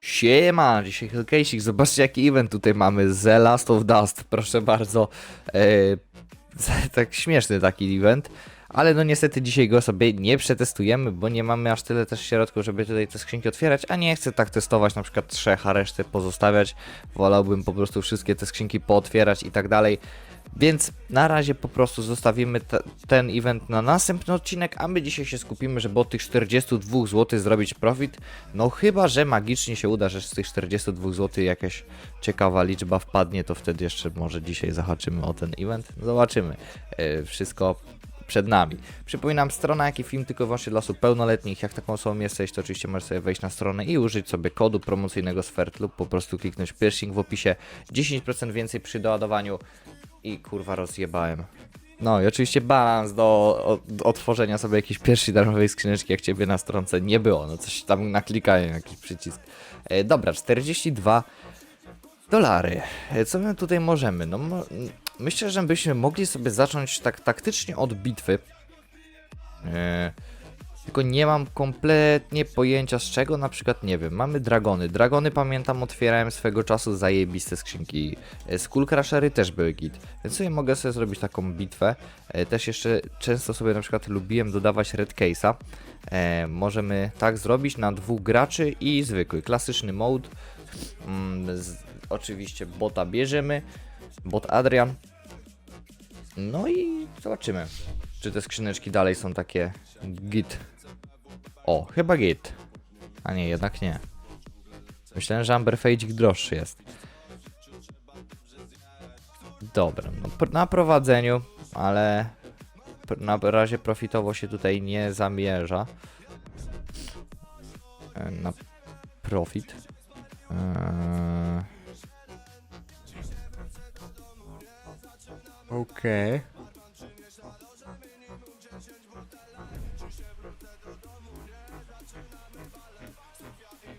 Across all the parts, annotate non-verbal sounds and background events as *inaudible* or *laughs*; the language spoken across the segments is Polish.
Siema, dzisiaj Hellcase'ik, zobaczcie jaki event tutaj mamy, The Last of Dust, proszę bardzo, e, *laughs* tak śmieszny taki event, ale no niestety dzisiaj go sobie nie przetestujemy, bo nie mamy aż tyle też środków, żeby tutaj te skrzynki otwierać, a nie chcę tak testować na przykład trzech, a resztę pozostawiać, wolałbym po prostu wszystkie te skrzynki pootwierać i tak dalej, więc na razie po prostu zostawimy te, ten event na następny odcinek, a my dzisiaj się skupimy, żeby od tych 42 zł zrobić profit. No chyba, że magicznie się uda, że z tych 42 zł jakaś ciekawa liczba wpadnie, to wtedy jeszcze może dzisiaj zahaczymy o ten event. Zobaczymy. E, wszystko przed nami. Przypominam, strona jak i film tylko i wyłącznie dla osób pełnoletnich. Jak taką osobą jesteś, to oczywiście możesz sobie wejść na stronę i użyć sobie kodu promocyjnego SFERT lub po prostu kliknąć pierwszy link w opisie. 10% więcej przy doładowaniu i kurwa rozjebałem. No i oczywiście balans do, otworzenia sobie jakiejś pierwszej darmowej skrzyneczki, jak ciebie na stronce nie było. No coś tam naklikałem, jakiś przycisk. E, dobra, 42 dolary. E, Co my tutaj możemy? No mo- myślę, że byśmy mogli sobie zacząć tak taktycznie od bitwy. E, tylko nie mam kompletnie pojęcia z czego, na przykład nie wiem, mamy dragony. Dragony pamiętam otwierałem swego czasu zajebiste skrzynki. E, Skull Crushery też były git. Więc sobie mogę sobie zrobić taką bitwę. E, Też jeszcze często sobie na przykład lubiłem dodawać red case'a. E, możemy tak zrobić na dwóch graczy i zwykły, klasyczny mode. Mm, oczywiście bota bierzemy. Bot Adrian. No i zobaczymy, czy te skrzyneczki dalej są takie git. O, chyba git. A nie, jednak nie. Myślałem, że Amber Fejdzik droższy jest. Dobra, no na prowadzeniu, ale na razie profitowo się tutaj nie zamierza. E, Na profit. Eee... Okej.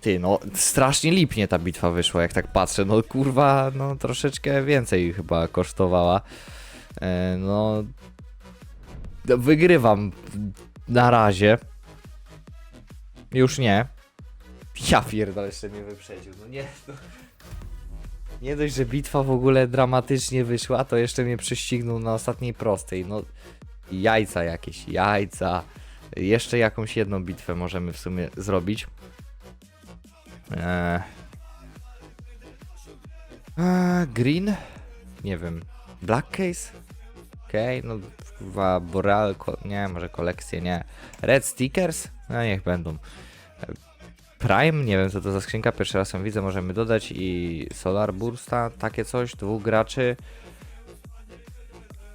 Ty, no strasznie lipnie ta bitwa wyszła, jak tak patrzę. No kurwa, no troszeczkę więcej chyba kosztowała. E, no, wygrywam na razie. Już nie. Ja pierdolę, jeszcze mnie wyprzedził. No nie, no. Nie dość, że bitwa w ogóle dramatycznie wyszła, to jeszcze mnie prześcignął na ostatniej prostej. No, jajca jakieś, jajca. Jeszcze jakąś jedną bitwę możemy w sumie zrobić. Eee. Eee, green? Nie wiem. Black case? Okej, no chyba Boreal, ko- nie, może kolekcje, nie. Red stickers? No niech będą. Prime, nie wiem co to za skrzynka, pierwszy raz ją widzę, możemy dodać i Solar Bursta, takie coś, dwóch graczy.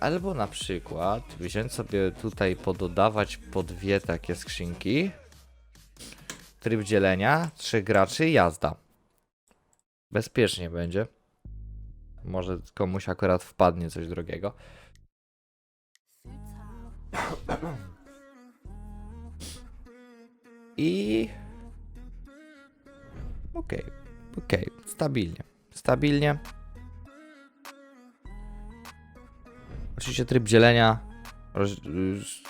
Albo na przykład wziąć sobie tutaj pododawać po dwie takie skrzynki. Tryb dzielenia, trzech graczy, jazda. Bezpiecznie będzie. Może komuś akurat wpadnie coś drogiego. I. Okej, okej, stabilnie. Stabilnie. Oczywiście tryb dzielenia.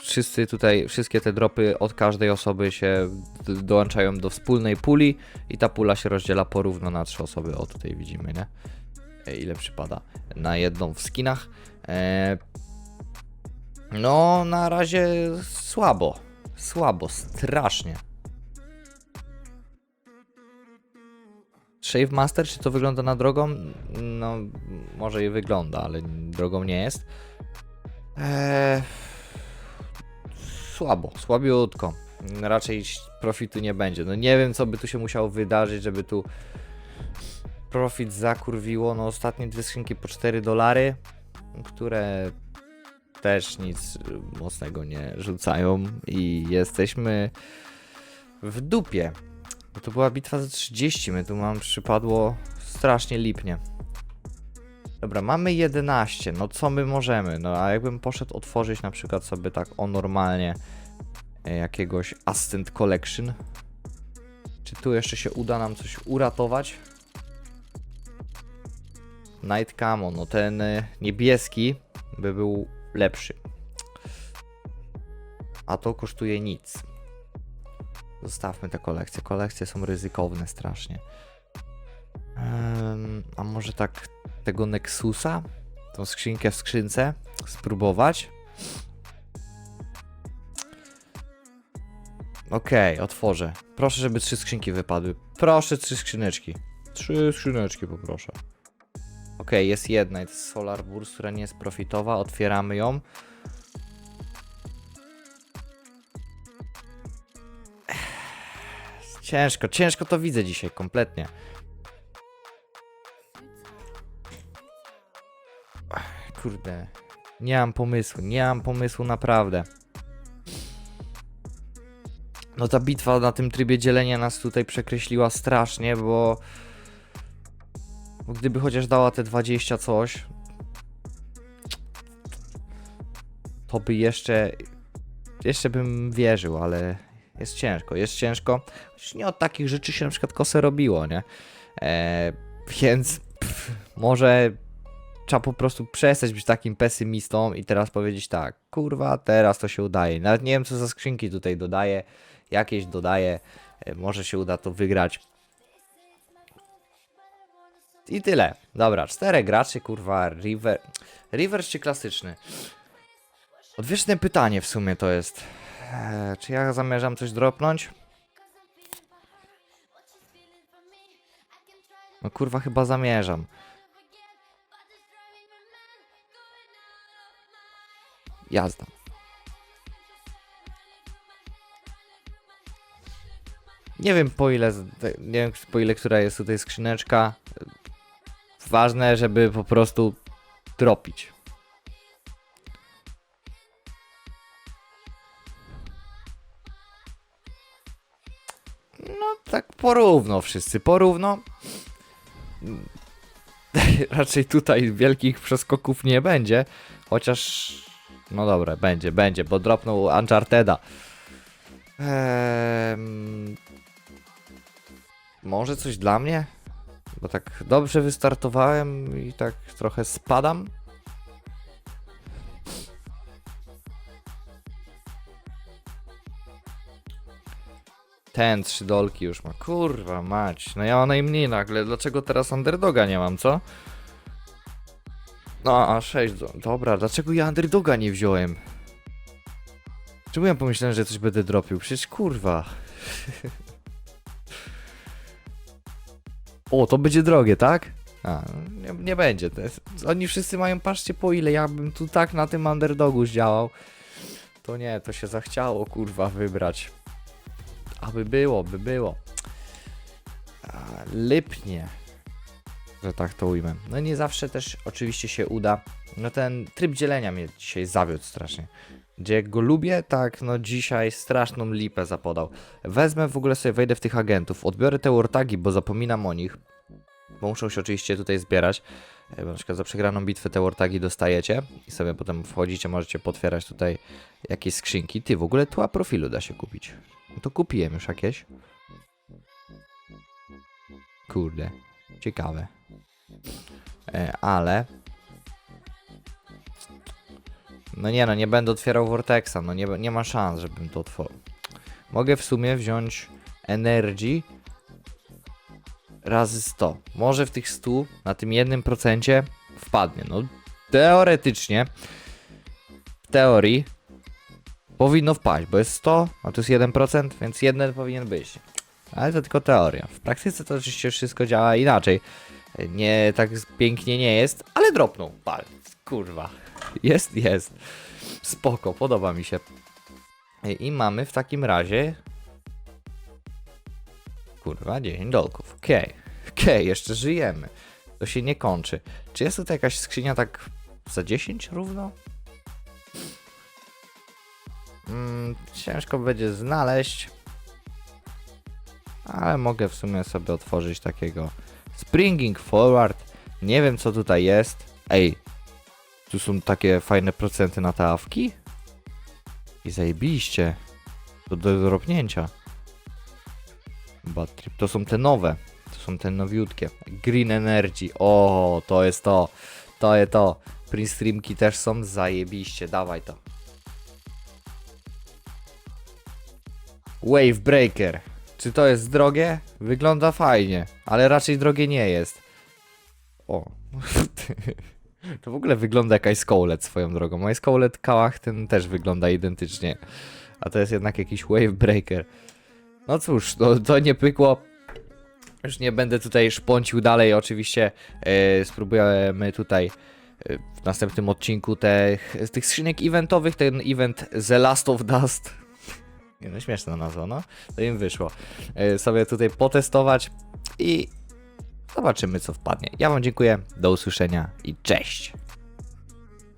Wszyscy tutaj, wszystkie te dropy od każdej osoby się dołączają do wspólnej puli i ta pula się rozdziela porówno na trzy osoby. O, tutaj widzimy, nie? Ile przypada na jedną w skinach. E, no, na razie słabo. Słabo, strasznie. Shave Master, czy to wygląda na drogą? No, może i wygląda, ale drogą nie jest. Eee, słabo, słabiutko. Raczej profitu nie będzie. No nie wiem, co by tu się musiało wydarzyć, żeby tu profit zakurwiło. No ostatnie dwie skrzynki po 4 dolary, które też nic mocnego nie rzucają i jesteśmy w dupie. To była bitwa za 30, my tu mam przypadło strasznie lipnie. Dobra, mamy 11, no co my możemy? No a jakbym poszedł otworzyć na przykład sobie tak o normalnie e, jakiegoś Ascent Collection. Czy tu jeszcze się uda nam coś uratować? Night Camo, no ten e, niebieski by był lepszy. A to kosztuje nic. Zostawmy te kolekcje. Kolekcje są ryzykowne strasznie. Em, a może tak tego Nexusa? Tą skrzynkę w skrzynce? Spróbować? Okej, otworzę. Proszę, żeby trzy skrzynki wypadły. Proszę, trzy skrzyneczki. Trzy skrzyneczki poproszę. Okej, jest jedna. jest Solar Burst, która nie jest profitowa. Otwieramy ją. Ciężko, ciężko to widzę dzisiaj kompletnie. Kurde. Nie mam pomysłu, nie mam pomysłu naprawdę. No ta bitwa na tym trybie dzielenia nas tutaj przekreśliła strasznie, bo... gdyby chociaż dała te 20 coś, to by jeszcze... Jeszcze bym wierzył, ale jest ciężko, jest ciężko. Chociaż nie od takich rzeczy się na przykład kosę robiło, nie? E, więc pff, może trzeba po prostu przestać być takim pesymistą i teraz powiedzieć tak, kurwa, teraz to się udaje. Nawet nie wiem, co za skrzynki tutaj dodaję, jakieś dodaję, e, może się uda to wygrać. I tyle. Dobra, czterech graczy, kurwa, River. River czy klasyczny? Odwieczne pytanie w sumie to jest. Eee, czy ja zamierzam coś dropnąć? No kurwa, chyba zamierzam. Jazda. Nie wiem po ile, nie wiem po ile która jest tutaj skrzyneczka. Ważne, żeby po prostu dropić. No tak porówno wszyscy, porówno. *laughs* Raczej tutaj wielkich przeskoków nie będzie, chociaż no dobra, będzie, będzie, bo dropnął Uncharteda. Ehm, może coś dla mnie? Bo tak dobrze wystartowałem i tak trochę spadam. Ten trzy dolki już ma. Kurwa mać. No ja mam najmniej nagle. Dlaczego teraz underdoga nie mam, co? No, a 6. do- Dobra, dlaczego ja underdoga nie wziąłem? Czemu ja pomyślałem, że coś będę dropił? Przecież kurwa. *laughs* o, to będzie drogie, tak? A, nie, nie będzie. Jest, oni wszyscy mają, patrzcie po ile, ja bym tu tak na tym underdogu zdziałał. To nie, to się zachciało, kurwa, wybrać. Aby było, by było. A, Lypnie. Że tak to ujmę. No nie zawsze też oczywiście się uda. No ten tryb dzielenia mnie dzisiaj zawiódł strasznie. Gdzie jak go lubię, tak no dzisiaj straszną lipę zapodał. Wezmę w ogóle sobie, wejdę w tych agentów, odbiorę te wartagi, bo zapominam o nich. Bo muszą się oczywiście tutaj zbierać. E, Bo na przykład za przegraną bitwę te wartagi dostajecie i sobie potem wchodzicie, możecie potwierać tutaj jakieś skrzynki. Ty, w ogóle tła profilu da się kupić. No to kupiłem już jakieś. Kurde, ciekawe. E, ale... No nie no, nie będę otwierał Vortexa, no nie, nie ma szans, żebym to otworzył. Mogę w sumie wziąć Energy razy 100. Może w tych 100 na tym 1% wpadnie. No teoretycznie, w teorii powinno wpaść, bo jest 100, a to jest 1%, więc jeden powinien być. Ale to tylko teoria. W praktyce to oczywiście wszystko działa inaczej. Nie tak pięknie nie jest, ale dropnął. Pal. Kurwa. Jest, jest. Spoko, podoba mi się. I mamy w takim razie. Kurwa, 10 dolków. Okej. Okej, jeszcze żyjemy. To się nie kończy. Czy jest tutaj jakaś skrzynia tak za 10 równo? Mm, ciężko będzie znaleźć. Ale mogę w sumie sobie otworzyć takiego Springing Forward. Nie wiem co tutaj jest. Ej, tu są takie fajne procenty na te? I zajebiście. To do dropnięcia. Bad Trip. To są te nowe. To są te nowiutkie. Green Energy. O, to jest to. To jest to. Print streamki też są zajebiście. Dawaj to. Wave Breaker. Czy to jest drogie? Wygląda fajnie, ale raczej drogie nie jest. O. *laughs* To w ogóle wygląda jak Ice swoją drogą. Ice Colet Kałach ten też wygląda identycznie. A to jest jednak jakiś Wave Breaker. No cóż, to nie pykło. Już nie będę tutaj szpącił dalej. Oczywiście e, spróbujemy tutaj e, w następnym odcinku tych, tych skrzynek eventowych. Ten event The Last of Dust. No, śmieszna nazwa, no. To im wyszło. E, sobie tutaj potestować i zobaczymy co wpadnie. Ja wam dziękuję. Do usłyszenia i cześć.